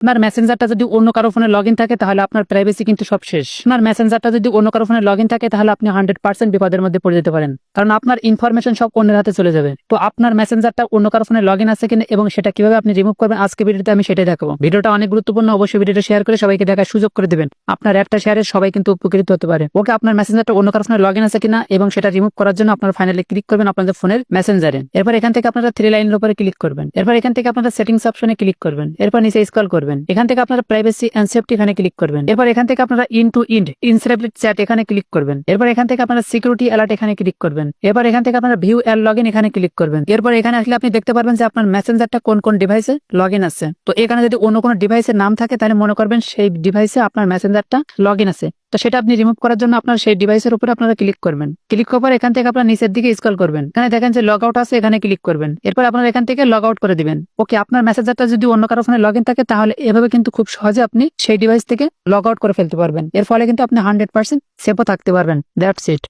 আপনার মেসেঞ্জারটা যদি অন্য কারও ফোনে লগ থাকে, তাহলে আপনার প্রাইভেসি কিন্তু সব শেষ। আপনার মেসেঞ্জারটা যদি অন্য কারও ফোনে লগ থাকে, তাহলে আপনি হান্ড্রেড পার্সেন্ট বিপদের মধ্যে পড়ে যেতে পারেন। কারণ আপনার ইনফরমেশন সব অন্যের হাতে চলে যাবে। তো আপনার মেসেঞ্জারটা অন্য কারও ফোনে লগ আছে কিনা এবং সেটা কীভাবে আপনি রিমুভ করবেন, আজকে ভিডিওতে আমি সেটাই দেখাবো। ভিডিওটা অনেক গুরুত্বপূর্ণ, অবশ্যই ভিডিওটা শেয়ার করে সবাইকে দেখার সুযোগ করে দেবেন। আপনার একটা শেয়ারে সবাই কিন্তু উপকৃত হতে পারে। ওকে, আপনার মেসেঞ্জারটা অন্য কারও ফোনে লগ আছে কিনা এবং সেটা রিমুভ করার জন্য আপনার ফাইনালি ক্লিক করবেন আপনাদের ফোনের মেসেঞ্জারে এরপর এখান থেকে আপনারা থ্রি লাইনের উপরে ক্লিক করবেন। এরপর এখান থেকে আপনারা সেটিংস অপশনে ক্লিক করবেন। এরপর নিচে স্কল করবেন। এখান থেকে আপনারা প্রাইভেসি এন্ড সেফটি এখানে ক্লিক করবেন। এরপর এখান থেকে আপনারা ইন টু ইন্ড ইনসেলেবল চ্যাট এখানে ক্লিক করবেন। এরপর এখান থেকে আপনারা সিকিউরিটি অ্যালার্ট এখানে ক্লিক করবেন। এরপর এখান থেকে আপনারা ভিউ অ্যান্ড লগ এখানে ক্লিক করবেন। এরপর এখানে আসলে আপনি দেখতে পারবেন যে আপনার মেসেঞ্জারটা কোন কোন ডিভাইসে লগ ইন আছে। তো এখানে যদি অন্য কোনো ডিভাইসের নাম থাকে, তাহলে মনে করবেন সেই ডিভাইসে আপনার মেসেঞ্জারটা লগ আছে। তো সেটা আপনি রিমুভ করার জন্য আপনার সেই ডিভাইসের উপরে আপনারা ক্লিক করবেন। ক্লিক করার এখান থেকে আপনার নিচের দিকে স্কল করবেন। এখানে দেখেন যে লগ আউট আছে, এখানে ক্লিক করবেন। এরপর আপনারা এখান থেকে লগ আউট করে দিবেন। ওকে আপনার মেসেজারটা যদি অন্য কারও ফোনে লগ ইন থাকে, তাহলে এভাবে কিন্তু খুব সহজে আপনি সেই ডিভাইস থেকে লগ আউট করে ফেলতে পারবেন। এর ফলে কিন্তু আপনি হান্ড্রেড পার্সেন্ট সেফও থাকতে পারবেন। That's it